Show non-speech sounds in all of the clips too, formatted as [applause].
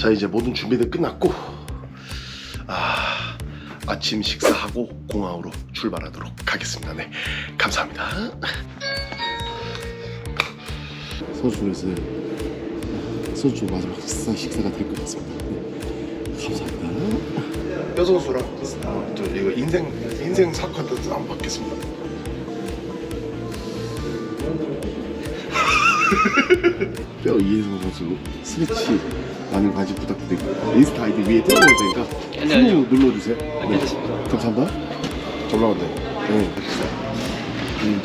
자 이제 모든 준비는 끝났고 아 아침 식사하고 공항으로 출발하도록 하겠습니다. 네 감사합니다. 서울에서 소주 마지막 식사, 식사가 될 것 같습니다. 네, 감사합니다. 뼈 선수랑 어, 저 이거 인생 인생 사건도 한번 받겠습니다. [laughs] 뼈 이해성 선수 스트레치 많은 관심 부탁드리고 인스타 아이디 위에 띄워놓을 테니까 follow 눌러주세요. 네. 감사합니다. 잘 나왔네. 네. 음.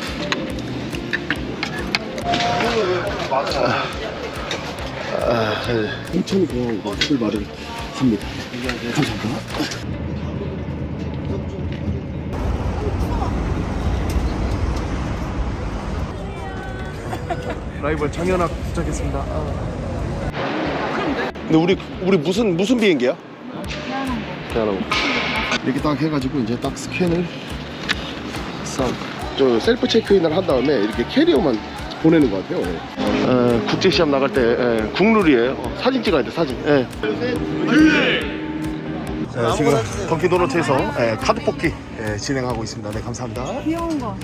아, 네. 인천공항으로 출발을 합니다. 감사합니다. 라이벌 장현학 도착했습니다. 근데 우리 우리 무슨 무슨 비행기야? 대한항공. 이렇게 딱 해가지고 이제 딱 스캔을 싹 저 셀프 체크인을 한 다음에 이렇게 캐리어만 보내는 것 같아요. 어, 국제 시합 나갈 때 예, 국룰이에요. 어, 사진 찍어야 돼 사진. 예. 네, 지금 던킨도너츠에서 예, 카드 뽑기 예, 진행하고 있습니다. 네 감사합니다. 귀여운 거.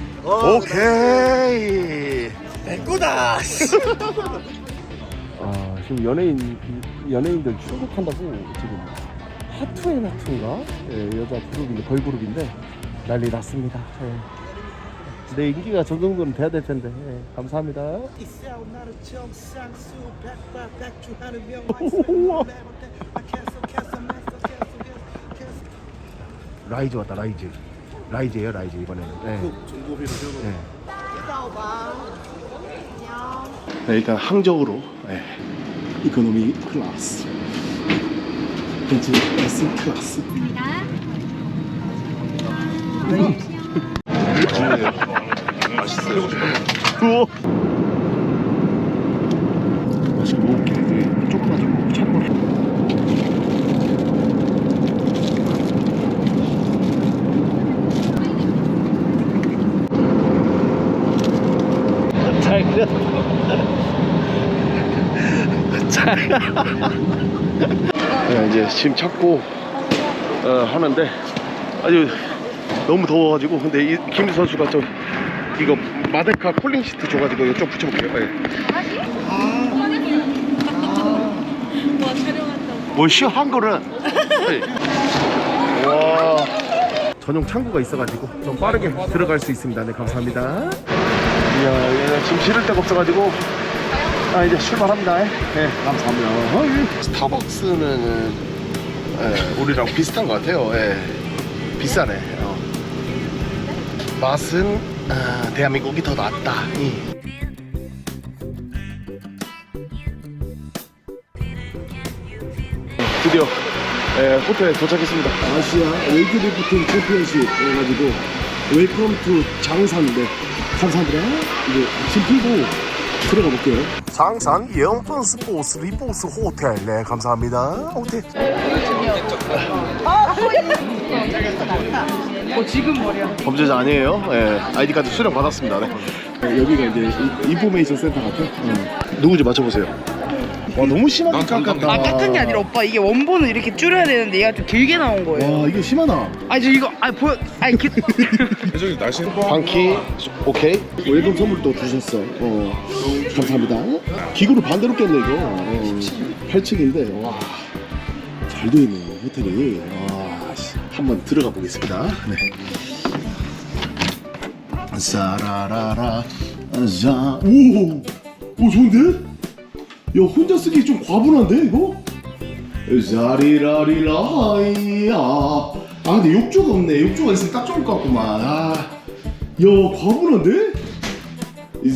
오케이. 내꺼다. [laughs] 아 지금 연예인 연예인들 출국한다고 지금 하투앤 하투인가 예, 여자 그룹인데 걸그룹인데 난리 났습니다. 예. 내 인기가 저 정도는 돼야 될 텐데 예, 감사합니다. 라이즈 왔다 라이즈 라이즈예요 라이즈 이번에는. 예. 예. 네, 일단 항저우로 네. 이코노미 클래스 벤츠 S 클래스 맛있어요 우와 맛있게 먹을게 예, 조그마지고 참고 네, 이제 짐 찾고 어, 하는데 아주 너무 더워가지고 근데 이, 김 선수가 저 이거 마데카 콜링 시트 줘가지고 이거 좀 붙여볼게요. 네. 와 촬영한다고. 뭐 시한 거는 네. 와 전용 창구가 있어가지고 좀 빠르게 들어갈 수 있습니다. 네 감사합니다. 이야 지금 실을 데가 없어가지고 아 이제 출발합니다. 네 감사합니다. 스타벅스는 예, 우리랑 비슷한 것 같아요. 예. 비싸네. 어. 맛은 아, 대한민국이 더 낫다. 이. 드디어 예, 호텔에 도착했습니다. 아시아 웨이트리프팅 챔피언십 해가지고 웰컴 투 장산인데 감사합니다. 이제 짐 풀고 들어가 볼게요. 장산 영풍 스포츠 리포스 호텔 네 감사합니다. 호텔. 어 지금 머리야. 범죄자 아니에요. 예, 아이디 카드 수령 받았습니다. 네. 여기가 이제 이- 인포메이션 센터 같아. 누구지 맞춰보세요. 와 너무 심하게 깎았다. 아 깎은 게 아니라 오빠 이게 원본은 이렇게 줄여야 되는데 얘가 좀 길게 나온 거예요. 와 이거 심하다. 아니 저 이거 아니 보여 아니 그 [laughs] 방키 오케이 웰컴 선물도 주셨어 어 감사합니다 기구를 반대로 꼈네 이거 어, 8층인데 와 잘 되어 있네 호텔이 와 씨. 한번 들어가 보겠습니다. 네. 사라라라. 자 오 오 좋은데? 야 혼자 쓰기 좀 과분한데 이거? 자리라리라이야. 아 근데 욕조가 없네. 욕조가 있으면 딱 좋을 것 같구만. 아, 야 과분한데?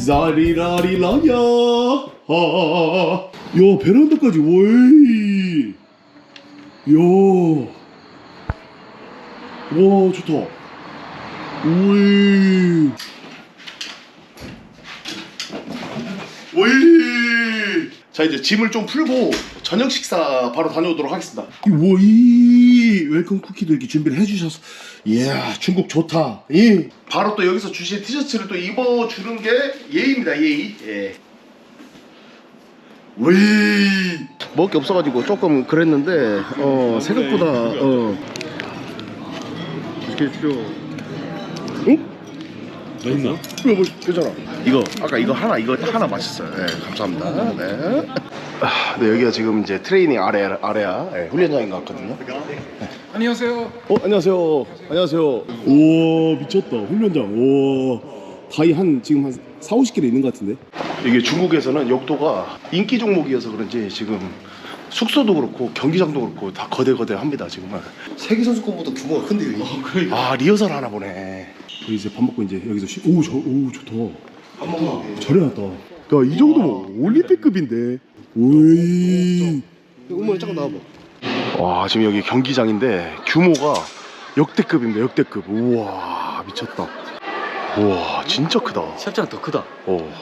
자리라리라야. 아, 야 베란다까지 웨 이 야와 좋다. 웨이. 웨이. 자 이제 짐을 좀 풀고 저녁 식사 바로 다녀오도록 하겠습니다. 이. 웰컴 쿠키도 이렇게 준비를 해주셔서. 이야 중국 좋다. 이. 바로 또 여기서 주신 티셔츠를 또 입어주는 게 예의입니다. 예의. 예. 위 먹을 게 없어가지고 조금 그랬는데 어 생각보다 어. 드십시오. 응? 맛있나? 이거 뭐 괜찮아. 이거. 아까 이거 하나 이거 하나 맛있어요. 네 감사합니다. 네. 아, 네 여기가 지금 이제 트레이닝 아래 아래야 네, 훈련장인 것 같거든요. 안녕하세요. 어 안녕하세요. 안녕하세요. 우와 미쳤다. 훈련장. 우와. 다이 한 지금 한 4, 50km 있는 것 같은데 이게 중국에서는 역도가 인기 종목이어서 그런지 지금 숙소도 그렇고 경기장도 그렇고 다 거대거대합니다 지금은. 세계 선수권보다 규모가 큰데 여기. 아 리허설 하나 보네. 이제 밥 먹고 이제 여기서 쉬... 오, 저, 오 좋다 밥 먹나? 잘해놨다 야이 정도면 올림픽급인데. 오이. 음원에 잠깐 나와봐. 와 지금 여기 경기장인데 규모가 역대급입니다 역대급. 우와 미쳤다. 우와 진짜 크다. 시합장 더 크다. 어.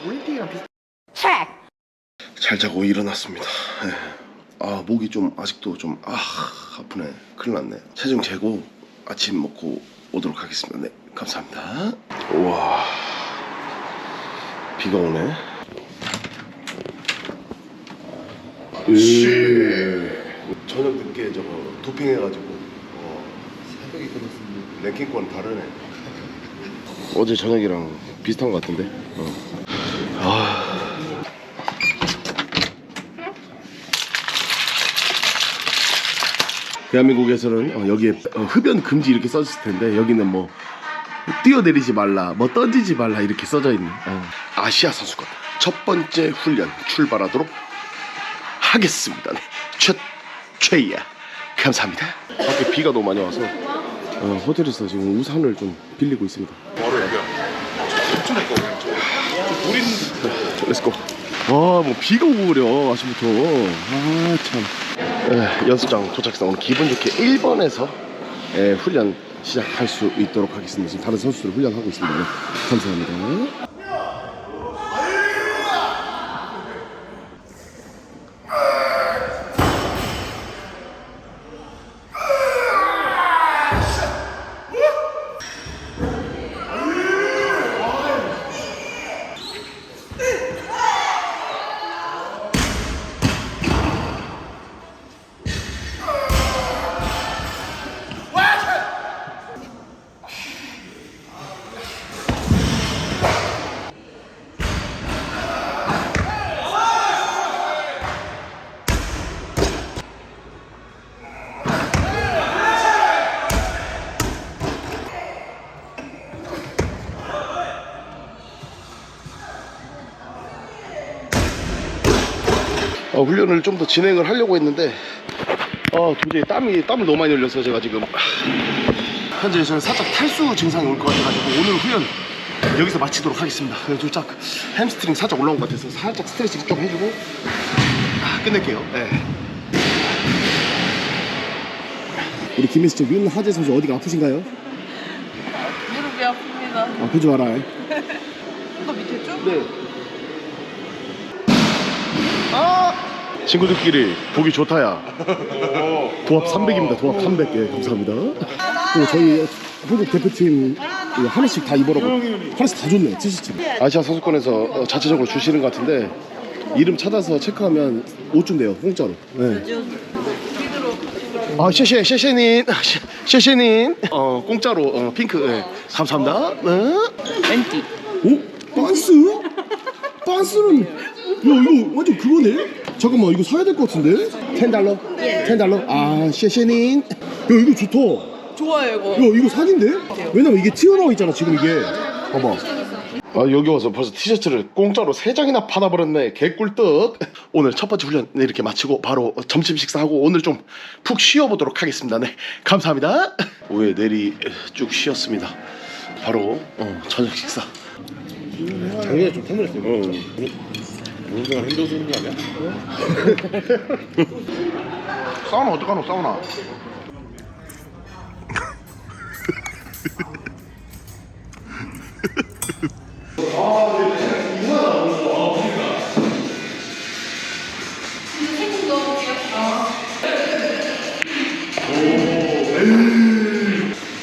잘 자고 일어났습니다 예. 아 목이 좀 아직도 좀 아 아프네 큰일 났네 체중 재고 아침 먹고 오도록 하겠습니다 네 감사합니다 우와 비가 오네 예. 저녁 늦게 저거 도핑해가지고 어, 새벽에 끊었습니다. 랭킹권 다르네. 어제 저녁이랑 비슷한 것 같은데. 어. 대한민국에서는 어, 여기에 어, 흡연 금지 이렇게 써있을 텐데 여기는 뭐 뛰어내리지 말라, 뭐 던지지 말라 이렇게 써져 있는 어. 아시아 선수권 첫 번째 훈련 출발하도록 하겠습니다. 네. 최 최이야 감사합니다. 밖에 비가 너무 많이 와서 어, 호텔에서 지금 우산을 좀 빌리고 있습니다. 바로 여기야. 네, 렛츠고. 와, 뭐 비가 오고 그래 아침부터. 아 참. 에, 연습장 도착해서 오늘 기분 좋게 1번에서 에, 훈련 시작할 수 있도록 하겠습니다. 지금 다른 선수들 훈련하고 있습니다. 네, 감사합니다. 어, 훈련을 좀 더 진행을 하려고 했는데 어, 도저히 땀이 땀을 너무 많이 흘려서 제가 지금 현재 저는 살짝 탈수 증상이 올 것 같아가지고 오늘 훈련 여기서 마치도록 하겠습니다. 그래서 살짝 햄스트링 살짝 올라온 것 같아서 살짝 스트레칭 좀 해주고 아, 끝낼게요. 네. 우리 김혜수 씨 윤하재 선수 어디가 아프신가요? 무릎이 아픕니다. 아프지 마라. [laughs] 이거 밑에 쭉? 네. 아! 친구들끼리 보기 좋다야. 도합 300입니다. 도합 300. 예, 감사합니다. 그리고 저희 한국 대표팀 하나씩 다 입으라고 하나씩 다 줬네. 티셔츠. 아시아 선수권에서 어, 자체적으로 주시는 것 같은데 이름 찾아서 체크하면 옷 준대요. 공짜로. 네. 아, 셰셰, 셰셰님, 셰셰님, 어, 공짜로, 어, 핑크, 예. 감사합니다. 네. 렌티. 오? 빤스? 빤스는 야 이거 완전 그거네? 잠깐만 이거 사야 될 것 같은데? 10달러? 네 10달러? 아 셰셰닌 야 이거 좋다 좋아요, 이거. 야 이거 사기인데? 왜냐면 이게 튀어나와 있잖아 지금 이게 봐봐 아 여기 와서 벌써 티셔츠를 공짜로 3장이나 받아버렸네 개꿀떡 오늘 첫 번째 훈련 네, 이렇게 마치고 바로 점심 식사하고 오늘 좀 푹 쉬어보도록 하겠습니다 네 감사합니다 오후에 내리 쭉 쉬었습니다 바로 어, 저녁 식사 작년에 좀 태물했어요. 어. 운동을 힘들어 주는 거 아니야? [laughs] 사우나 어떡하노 사우나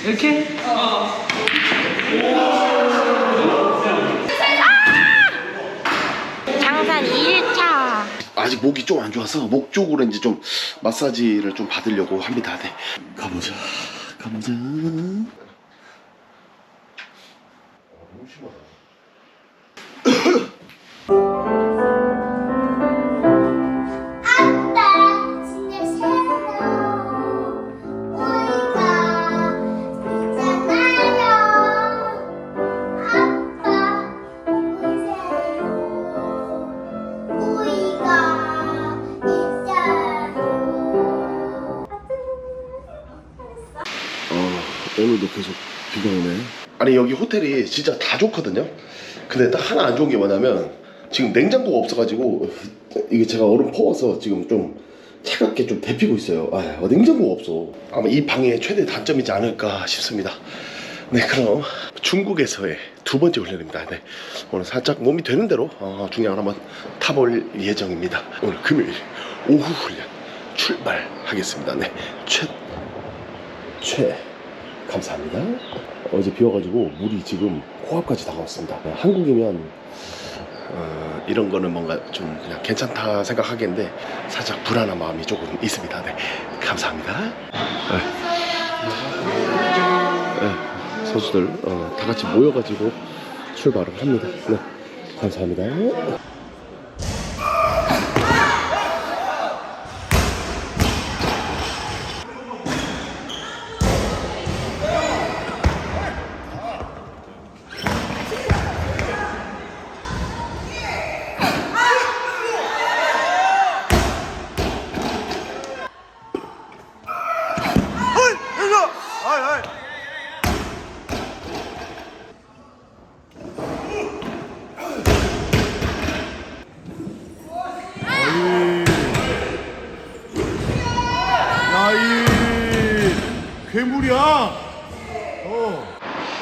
이렇게? 장 아직 목이 좀 안 좋아서 목 쪽으로 이제 좀 마사지를 좀 받으려고 합니다. 네. 가보자. 가보자. 여기 호텔이 진짜 다 좋거든요. 근데 딱 하나 안 좋은 게 뭐냐면 지금 냉장고가 없어가지고 이게 제가 얼음 퍼와서 지금 좀 차갑게 좀 데피고 있어요. 아, 어, 냉장고가 없어. 아마 이 방의 최대 단점이지 않을까 싶습니다. 네, 그럼 중국에서의 두 번째 훈련입니다. 네, 오늘 살짝 몸이 되는 대로 어, 중량을 한번 타볼 예정입니다. 오늘 금요일 오후 훈련 출발하겠습니다. 네, 최 최 감사합니다. 어제 비와가지고 물이 지금 코앞까지 다가왔습니다. 한국이면 어, 이런 거는 뭔가 좀 그냥 괜찮다 생각하겠는데 살짝 불안한 마음이 조금 있습니다. 네, 감사합니다. 네. 네, 선수들 어, 다 같이 모여가지고 출발을 합니다. 네, 감사합니다.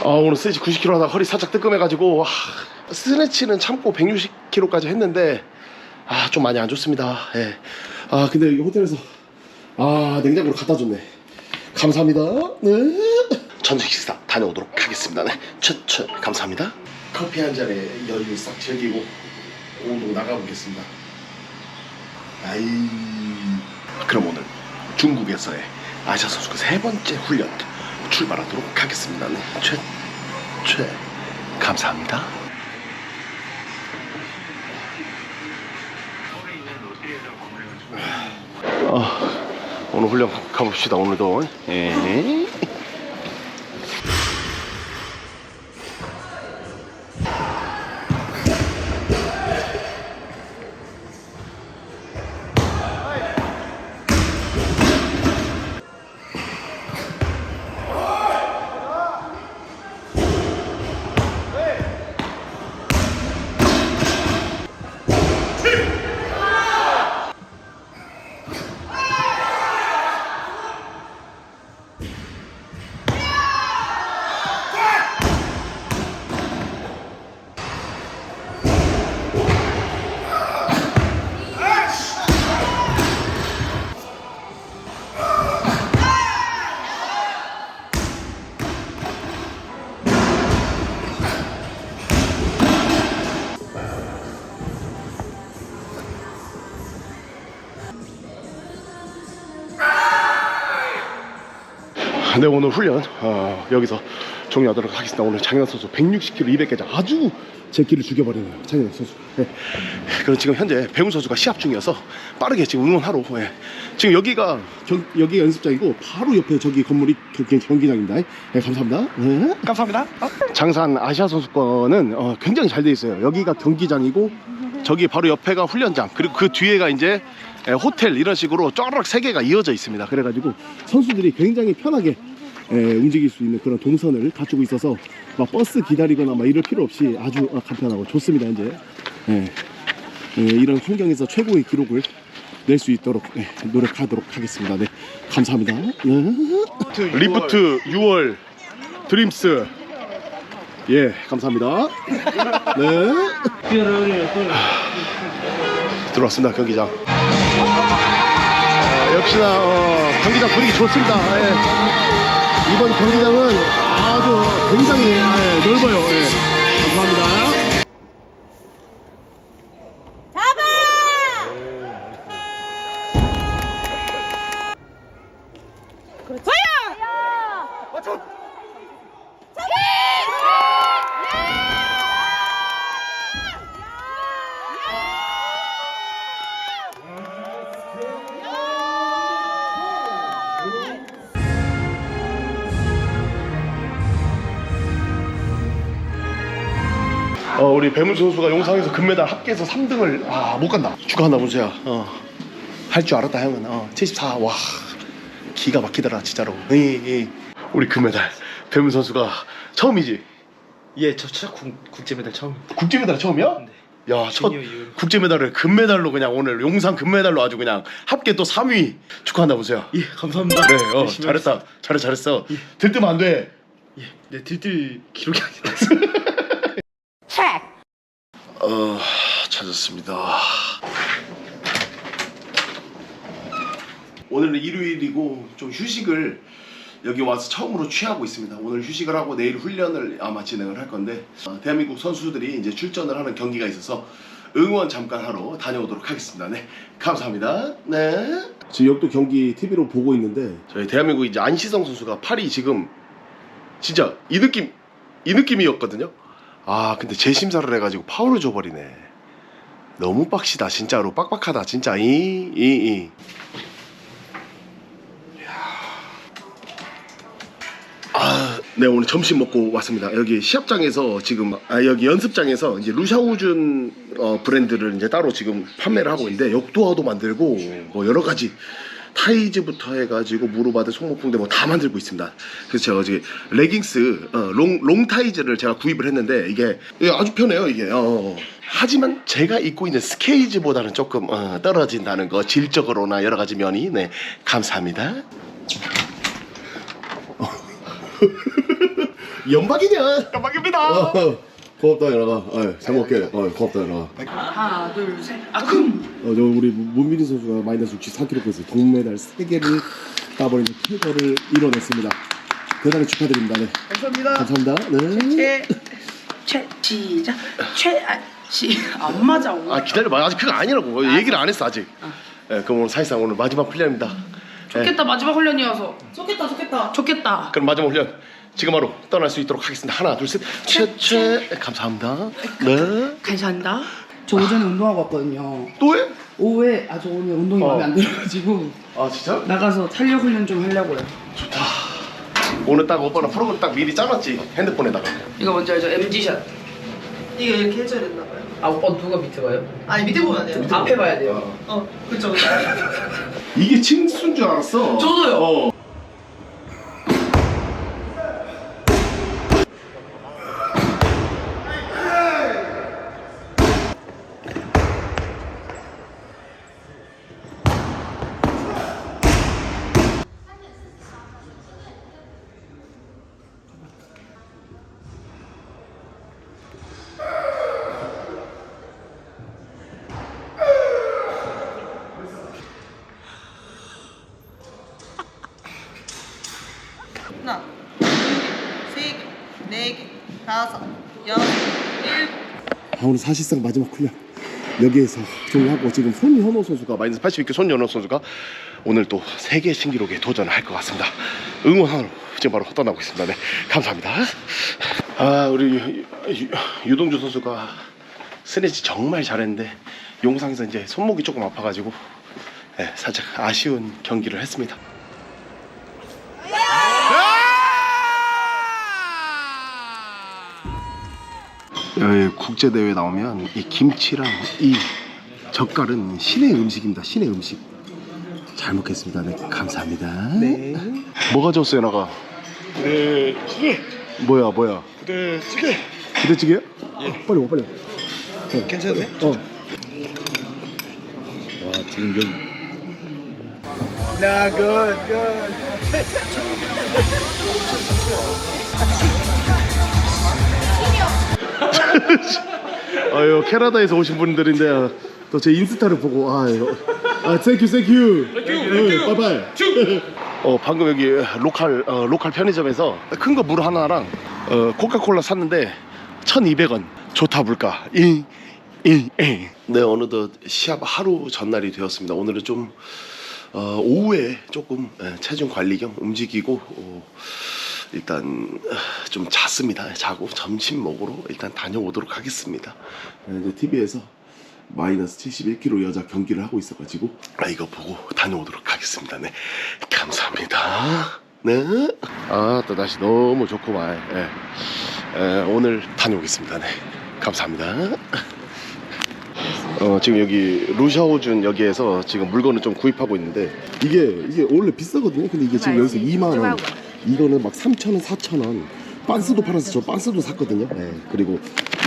아 오늘 스트레치 90kg 하다가 허리 살짝 뜨끔해가지고 아, 스트레치는 참고 160kg까지 했는데 아 좀 많이 안 좋습니다. 예. 아 근데 호텔에서 아 냉장고를 갖다 줬네. 감사합니다. 네. 저녁 식사 다녀오도록 하겠습니다. 네. 첫첫 감사합니다. 커피 한 잔에 여유 싹 즐기고 오도 나가보겠습니다. 아이 그럼 오늘 중국에서의 아시아 선수권 세 번째 훈련 출발하도록 하겠습니다. 네. 최, 최, 감사합니다. 아, 오늘 훈련 가봅시다. 오늘도. 예. 네 오늘 훈련 어, 여기서 종료하도록 하겠습니다. 오늘 장현 선수 160kg 200개자 아주 제 길을 죽여버리네요. 장현 선수. 네. 그리고 지금 현재 배훈 선수가 시합 중이어서 빠르게 지금 응원하러. 예. 지금 여기가 경, 여기가 연습장이고 바로 옆에 저기 건물이 경, 경기장입니다. 네, 감사합니다. 네. 감사합니다. 장산 아시아 선수권은 어, 굉장히 잘 돼 있어요. 여기가 경기장이고 저기 바로 옆에가 훈련장 그리고 그 뒤에가 이제 에, 호텔 이런 식으로 쩌르륵 세 개가 이어져 있습니다. 그래가지고 선수들이 굉장히 편하게 에, 움직일 수 있는 그런 동선을 갖추고 있어서 막 버스 기다리거나 막 이럴 필요 없이 아주 어, 간편하고 좋습니다. 이제 예. 예, 이런 환경에서 최고의 기록을 낼 수 있도록 예, 노력하도록 하겠습니다. 네, 감사합니다. 네. 리프트 6월 드림스 예, 감사합니다. 네. 들어왔습니다 경기장. 어, 역시나 어, 경기장 분위기 좋습니다. 예. 이번 경기장은 아주 굉장히 예, 넓어요. 예. 우리 배문 선수가 용상에서 금메달 합계해서 3등을 아, 못 간다. 축하한다, 문수야. 어. 할 줄 알았다, 형은. 어, 74. 와. 기가 막히더라, 진짜로. 이, 이. 우리 금메달. 배문 선수가 처음이지. 예, 저 진짜 국, 국제메달 처음. 국제메달 처음이야? 야, 첫 이후로. 국제메달을 금메달로 그냥 오늘 용상 금메달로 아주 그냥 합계 또 3위 축하한다, 문수야. 예, 감사합니다. 그래, 어, 열심히 잘했다. 잘했어, 잘했어. 들뜨면 안 돼. 예, 네, 들들 기록이 아니다. [laughs] 어, 찾았습니다. 오늘은 일요일이고 좀 휴식을 여기 와서 처음으로 취하고 있습니다. 오늘 휴식을 하고 내일 훈련을 아마 진행을 할 건데 어, 대한민국 선수들이 이제 출전을 하는 경기가 있어서 응원 잠깐 하러 다녀오도록 하겠습니다. 네, 감사합니다. 네. 지금 역도 경기 TV로 보고 있는데 저희 대한민국 이제 안시성 선수가 팔이 지금 진짜 이 느낌 이 느낌이었거든요. 아 근데 재심사를 해가지고 파울을 줘버리네 너무 빡시다 진짜로 빡빡하다 진짜 이 이 이. 아, 네 오늘 점심 먹고 왔습니다. 여기 시합장에서 지금 아 여기 연습장에서 이제 루샤우준 어, 브랜드를 이제 따로 지금 판매를 하고 있는데 역도화도 만들고 뭐 여러 가지 타이즈부터 해가지고 무릎바드 손목붕대 뭐 다 만들고 있습니다. 그래서 제가 어제 레깅스 어, 롱, 롱 타이즈를 제가 구입을 했는데 이게, 이게 아주 편해요 이게. 어. 하지만 제가 입고 있는 스케이즈보다는 조금 어, 떨어진다는 거 질적으로나 여러 가지 면이 네 감사합니다. [laughs] 연박이냐? 연박입니다. 어, 고맙다 연아가. 어, 잘 먹게. 어, 고맙다 연아가. 하나 둘셋 아금 어, 저 우리 문민희 선수가 마이너스 64kg에서 동메달 3개를 따버리는 쾌거를 이뤄냈습니다. 대단히 축하드립니다. 네. 감사합니다 감사합니다. 네. 최, 최 시작 최안 맞아 오늘 아 기다려봐. 아직 그거 아니라고. 얘기를 안 했어 아직. 네, 그럼 오늘 사실상 오늘 마지막 훈련입니다. 네, 좋겠다 마지막 훈련이어서 좋겠다 좋겠다 좋겠다 그럼 마지막 훈련 지금 바로 떠날 수 있도록 하겠습니다. 하나, 둘, 셋. 최최. 감사합니다. 네. 감사합니다 저 오전에 운동하고 왔거든요 또 해? 오후에 아 저 오늘 운동이 어. 마음에 안 들어가지고 아 진짜? 나가서 탄력 훈련 좀 하려고요 오늘 딱 오빠는 프로그램 딱 미리 짜놨지 핸드폰에다가. 이거 뭔지 알죠? MG샷 이거 이렇게 해줘야 됐나 봐요. 아 오빠 누가 밑에 봐요? 아니 밑에 보면 안 돼요. 앞에 봐야 돼요 어, 그쵸. 이게 칭수인 줄 알았어. 저도요. 어. 하나, 둘 개, 세 개, 네 개, 다섯, 여섯, 일곱. 아, 오늘 사실상 마지막 훈련 여기에서 종료하고 지금 손현호 선수가 마이너스 82kg 손현호 선수가 오늘 또 세계 신기록에 도전을 할것 같습니다. 응원하러 지금 바로 떠나고 있습니다. 네, 감사합니다. 아 우리 유, 유, 유동주 선수가 스네치 정말 잘했는데 용상에서 이제 손목이 조금 아파가지고 네, 살짝 아쉬운 경기를 했습니다. 여기 국제 대회 나오면 이 김치랑 이 젓갈은 신의 음식입니다. 신의 음식. 잘 먹겠습니다. 네, 감사합니다. 네. 뭐가 좋았어요, 나가? 네, 찌개. 뭐야, 뭐야? 네, 찌개. 부대찌개요? 예. 빨리 와, 빨리 와. 괜찮네. 어. 와, 지금 여기. 아유, 캐나다에서 오신 분들인데 또 제 인스타를 보고 아유. 아, 땡큐, 땡큐. 땡큐, 바이바이. 어, 방금 여기 로컬 어, 로컬 편의점에서 큰 거 물 하나랑 어, 코카콜라 샀는데 1,200원. 좋다 물가. 잉. 잉, 잉. 네, 어느덧 시합 하루 전날이 되었습니다. 오늘은 좀 어, 오후에 조금 예, 체중 관리 겸 움직이고 어, 일단 어, 좀 잤습니다. 자고 점심 먹으러 일단 다녀오도록 하겠습니다. 네, 이제 TV에서 마이너스 71kg 여자 경기를 하고 있어가지고 아, 이거 보고 다녀오도록 하겠습니다. 네, 감사합니다. 네. 아, 또 날씨 너무 좋구만. 예. 예, 오늘 다녀오겠습니다. 네. 감사합니다. 어, 지금 여기 루샤오준 여기에서 지금 물건을 좀 구입하고 있는데 이게 이게 원래 비싸거든요. 근데 이게 지금 여기서 2만 원, 이거는 막 3천 원, 4천 원. 빤스도 팔아서 저 빤스도 샀거든요. 네. 그리고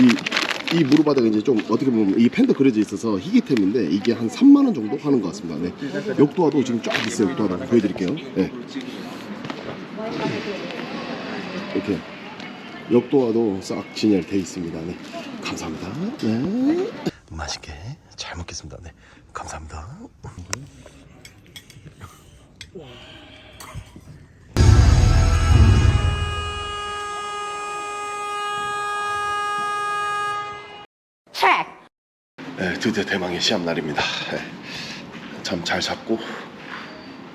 이, 이 무릎바닥에 이제 좀 어떻게 보면 이 펜도 그려져 있어서 희귀템인데 이게 한 3만 원 정도 하는 것 같습니다. 네. 역도화도 지금 쫙 있어요. 역도화도 보여드릴게요. 네. 이렇게 역도화도 싹 진열돼 있습니다. 네. 감사합니다. 네. 맛있게 잘 먹겠습니다. 네. 감사합니다. 드디어 대망의 시합 날입니다. 네. 참잘 잡고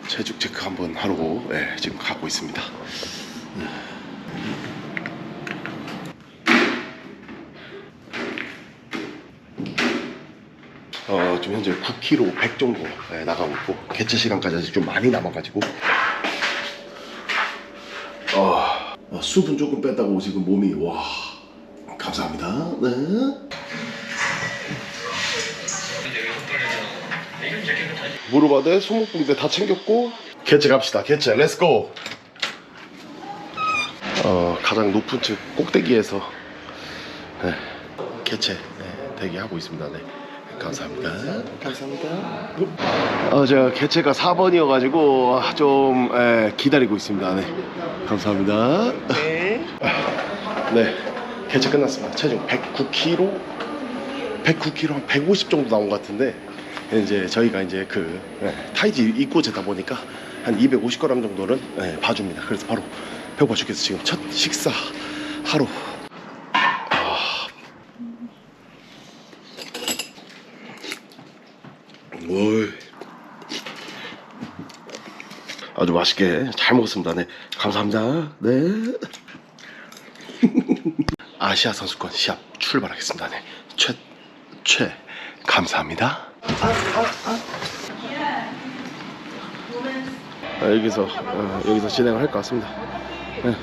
체중 체크 한번 하러 네, 지금 가고 있습니다. 어, 지금 현재 9kg 100 정도 네, 나가고 있고 개최 시간까지 아직 좀 많이 남아가지고 어, 어, 수분 조금 뺐다고 지금 몸이 와 감사합니다. 네. 무릎아대 손목붕대 다 챙겼고? 개체 갑시다. 개체 렛츠고 어 가장 높은 층 꼭대기에서 네, 개체 네, 대기하고 있습니다. 네. 감사합니다. 감사합니다. 어 제가 개체가 4번이어가지고 좀 예, 기다리고 있습니다. 네. 감사합니다. 네. 개체 끝났습니다. 체중 109kg 109kg 한 150 정도 나온 것 같은데 이제 저희가 이제 그 예, 타이지 입고 제다 보니까 한 250g 정도는 예, 봐줍니다. 그래서 바로 배고파 죽겠어 지금 첫 식사 하루. 아. 아주 맛있게 잘 먹었습니다. 네, 감사합니다. 네. [laughs] 아시아 선수권 시합 출발하겠습니다. 네, 최, 최, 감사합니다. 아, 여기서 어, 여기서 진행을 할 것 같습니다. 네.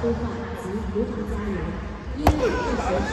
规划及集团加油！一五大学科，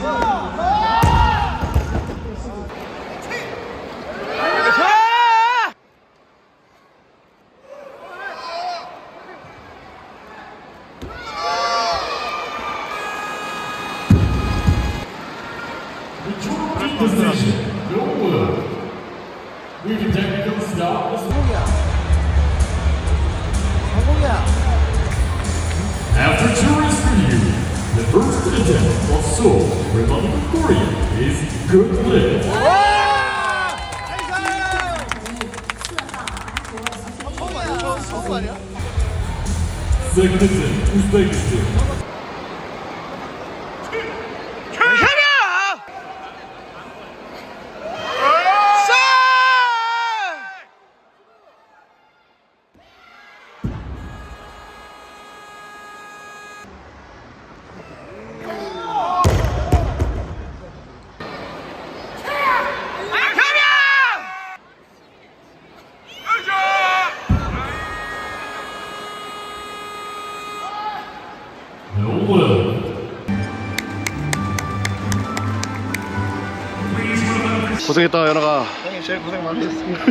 고생했다 연아가. 형님 제일 고생 많으셨습니다.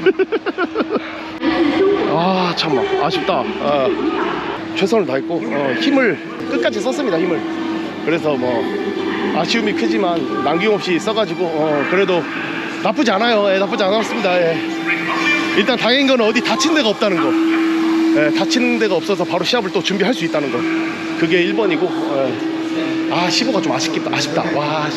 아 참아 아쉽다. 아, 최선을 다했고 어, 힘을 끝까지 썼습니다 힘을. 그래서 뭐 아쉬움이 크지만 남김없이 써가지고 어, 그래도 나쁘지 않아요. 예, 나쁘지 않았습니다 예. 일단 다행인 건 어디 다친 데가 없다는 거. 예, 다치는 데가 없어서 바로 시합을 또 준비할 수 있다는 거. 그게 1번이고 예. 아 15가 좀 아쉽겠다 아쉽다. 와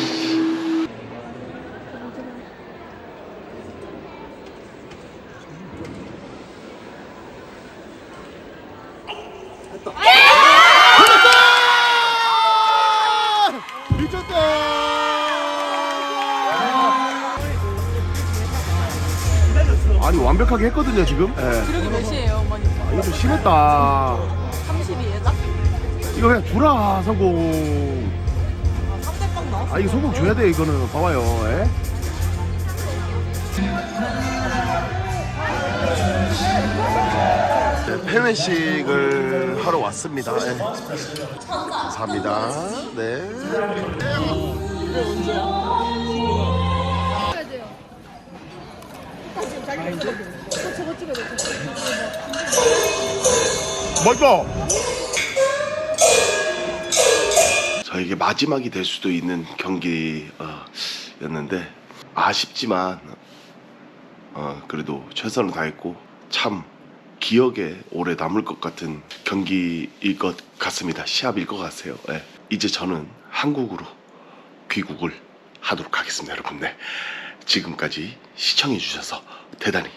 하게 했거든요 지금 예. 기록이 몇이에요, 어머니? 이거 좀 심했다 30이에요, 딱? 이거 그냥 주라 성공 3대빵 나왔어. 아 이거 성공 줘야 돼 이거는 봐봐요 예? 네, 폐회식을 하러 왔습니다 예. 감사합니다 네 맛있다 저에게 마지막이 될 수도 있는 경기였는데 아쉽지만 어, 그래도 최선을 다했고 참 기억에 오래 남을 것 같은 경기일 것 같습니다. 시합일 것 같아요. 예. 이제 저는 한국으로 귀국을 하도록 하겠습니다, 여러분. 네. 지금까지 시청해 주셔서 대단히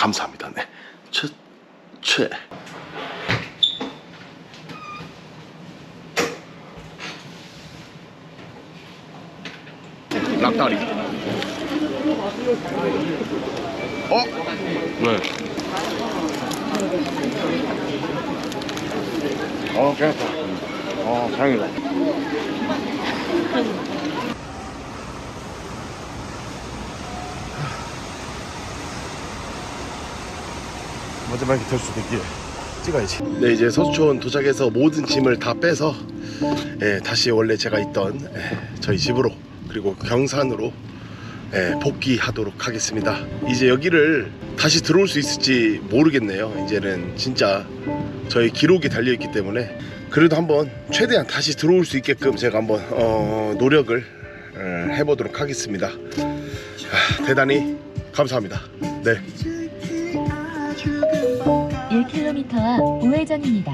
감사합니다. 네. 최, 최. 낙다리. 어? 네. 어, 괜찮다. 어, 다행이다. 마지막에 될 수도 있기에 찍어야지. 네, 이제 서초원 도착해서 모든 짐을 다 빼서 예, 다시 원래 제가 있던 예, 저희 집으로 그리고 경산으로 예, 복귀하도록 하겠습니다. 이제 여기를 다시 들어올 수 있을지 모르겠네요. 이제는 진짜 저희 기록이 달려 있기 때문에 그래도 한번 최대한 다시 들어올 수 있게끔 제가 한번 어, 노력을 어, 해보도록 하겠습니다. 아, 대단히 감사합니다. 네. 1km 앞 우회전입니다.